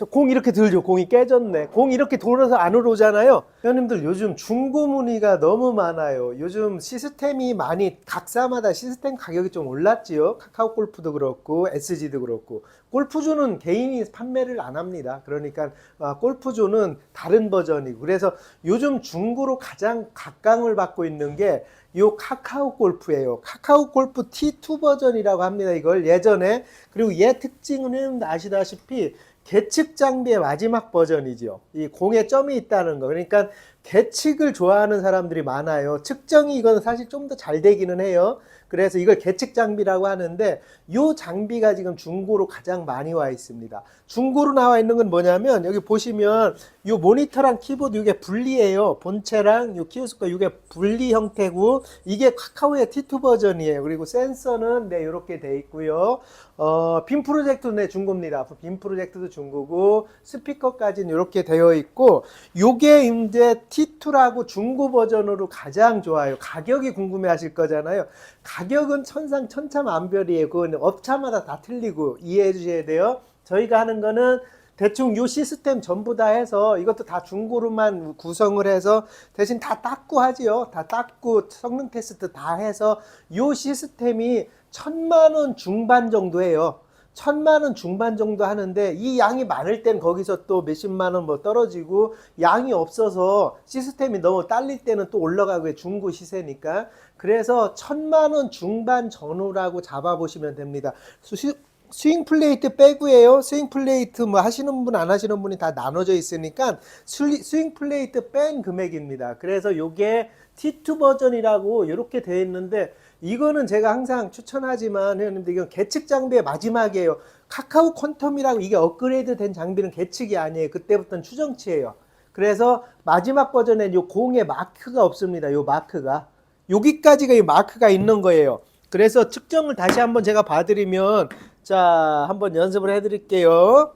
저공 이렇게 들죠. 공이 깨졌네. 공 이렇게 돌아서 안으로 오잖아요. 회원님들 요즘 중고 문의가 너무 많아요. 요즘 시스템이 많이 각사마다 시스템 가격이 좀 올랐지요. 카카오 골프도 그렇고 SG도 그렇고 골프존은 개인이 판매를 안 합니다. 그러니까 아, 골프존은 다른 버전이고 그래서 요즘 중고로 가장 각광을 받고 있는 게 요 카카오 골프예요. 카카오 골프 T2 버전이라고 합니다. 이걸 예전에 그리고 얘 특징은 아시다시피 계측 장비의 마지막 버전이죠. 이 공에 점이 있다는 거. 그러니까 계측을 좋아하는 사람들이 많아요. 측정이 이건 사실 좀 더 잘 되기는 해요. 그래서 이걸 계측 장비라고 하는데 이 장비가 지금 중고로 가장 많이 와 있습니다. 중고로 나와 있는 건 뭐냐면 여기 보시면 이 모니터랑 키보드 이게 분리예요. 본체랑 이 키오스크 이게 분리 형태고 이게 카카오의 T2 버전이에요. 그리고 센서는 네 이렇게 돼 있고요. 어, 빔 프로젝트도 네 중고입니다. 빔 프로젝트도 중고고 스피커까지는 이렇게 되어 있고 요게 이제 T2라고 중고 버전으로 가장 좋아요. 가격이 궁금해 하실 거잖아요. 가격은 천상 천차만별이에요. 그건 업차마다 다 틀리고 이해해 주셔야 돼요. 저희가 하는 거는 대충 요 시스템 전부 다 해서 이것도 다 중고로만 구성을 해서 대신 다 닦고 하지요. 다 닦고 성능 테스트 다 해서 요 시스템이 천만 원 중반 정도 해요. 천만 원 중반 정도 하는데 이 양이 많을 땐 거기서 또 몇십만 원 뭐 떨어지고 양이 없어서 시스템이 너무 딸릴 때는 또 올라가고 중고 시세니까 그래서 천만 원 중반 전후라고 잡아보시면 됩니다. 수- 스윙 플레이트 빼고예요. 스윙 플레이트 뭐 하시는 분 안 하시는 분이 다 나눠져 있으니까 스윙 플레이트 뺀 금액입니다. 그래서 요게 T2 버전이라고 이렇게 되어 있는데 이거는 제가 항상 추천하지만 회원님들 이건 계측 장비의 마지막이에요. 카카오 퀀텀이라고 이게 업그레이드 된 장비는 계측이 아니에요. 그때부터는 추정치예요. 그래서 마지막 버전에 요 공에 마크가 없습니다. 요 마크가 여기까지가 이 마크가 있는 거예요. 그래서 측정을 다시 한번 제가 봐드리면 자 한번 연습을 해드릴게요.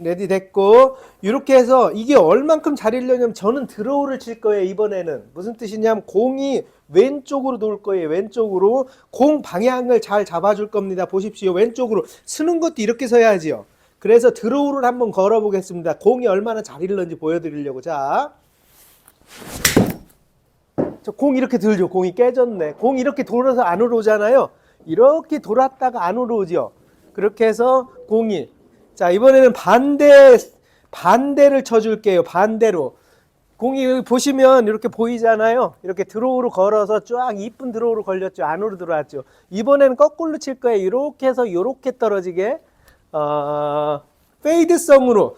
레디 됐고 이렇게 해서 이게 얼만큼 잘 일려냐면 저는 드로우를 칠 거예요 이번에는. 무슨 뜻이냐면 공이 왼쪽으로 돌 거예요 왼쪽으로. 공 방향을 잘 잡아줄 겁니다. 보십시오. 왼쪽으로. 쓰는 것도 이렇게 서야지요. 그래서 드로우를 한번 걸어 보겠습니다. 공이 얼마나 잘 일렀는지 보여드리려고. 자. 저공 이렇게 들죠. 공이 깨졌네. 공 이렇게 돌아서 안으로 오잖아요. 이렇게 돌았다가 안으로 오죠. 그렇게 해서 공이 자 이번에는 반대 반대를 쳐줄게요. 반대로 공이 보시면 이렇게 보이잖아요. 이렇게 드로우로 걸어서 쫙 이쁜 드로우로 걸렸죠. 안으로 들어왔죠. 이번에는 거꾸로 칠 거예요. 이렇게 해서 이렇게 떨어지게 어, 페이드성으로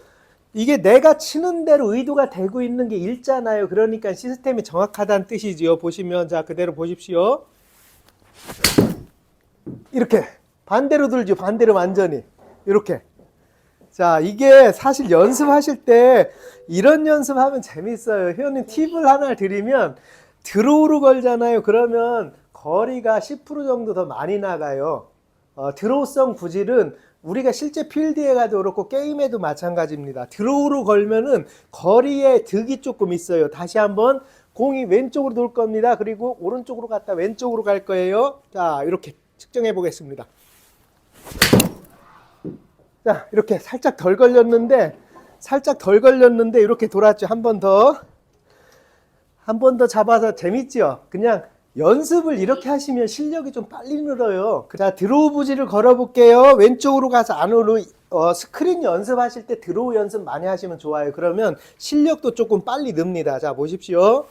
이게 내가 치는 대로 의도가 되고 있는 게 읽잖아요. 그러니까 시스템이 정확하다는 뜻이지요. 보시면 자 그대로 보십시오. 이렇게 반대로 들죠. 반대로 완전히 이렇게. 자 이게 사실 연습하실 때 이런 연습하면 재밌어요. 회원님 팁을 하나 드리면 드로우로 걸잖아요. 그러면 거리가 10% 정도 더 많이 나가요. 어, 드로우성 구질은 우리가 실제 필드에 가도 그렇고 게임에도 마찬가지입니다. 드로우로 걸면은 거리에 득이 조금 있어요. 다시 한번 공이 왼쪽으로 돌 겁니다. 그리고 오른쪽으로 갔다 왼쪽으로 갈 거예요. 자, 이렇게 측정해 보겠습니다. 자, 이렇게 살짝 덜 걸렸는데 살짝 덜 걸렸는데 이렇게 돌았죠. 한 번 더. 한 번 더 잡아서 재밌죠? 그냥 연습을 이렇게 하시면 실력이 좀 빨리 늘어요. 자, 드로우 부지를 걸어볼게요. 왼쪽으로 가서 안으로 어, 스크린 연습하실 때 드로우 연습 많이 하시면 좋아요. 그러면 실력도 조금 빨리 늡니다. 자, 보십시오.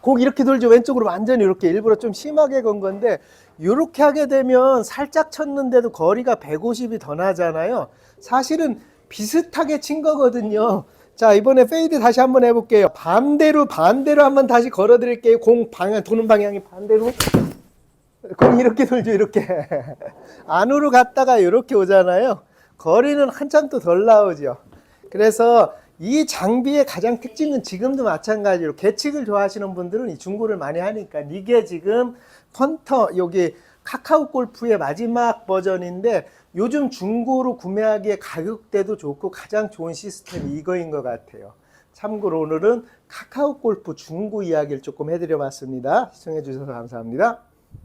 공 이렇게 돌죠. 왼쪽으로 완전히 이렇게 일부러 좀 심하게 건 건데 이렇게 하게 되면 살짝 쳤는데도 거리가 150이 더 나잖아요. 사실은 비슷하게 친 거거든요. 자 이번에 페이드 다시 한번 해볼게요. 반대로 반대로 한번 다시 걸어드릴게요. 공 방향 도는 방향이 반대로 공 이렇게 돌죠. 이렇게 안으로 갔다가 이렇게 오잖아요. 거리는 한참 또 덜 나오죠. 그래서 이 장비의 가장 특징은 지금도 마찬가지로 계측을 좋아하시는 분들은 이 중고를 많이 하니까 이게 지금 펀터 여기 카카오 골프의 마지막 버전인데 요즘 중고로 구매하기에 가격대도 좋고 가장 좋은 시스템이 이거인 것 같아요. 참고로 오늘은 카카오 골프 중고 이야기를 조금 해드려 봤습니다. 시청해 주셔서 감사합니다.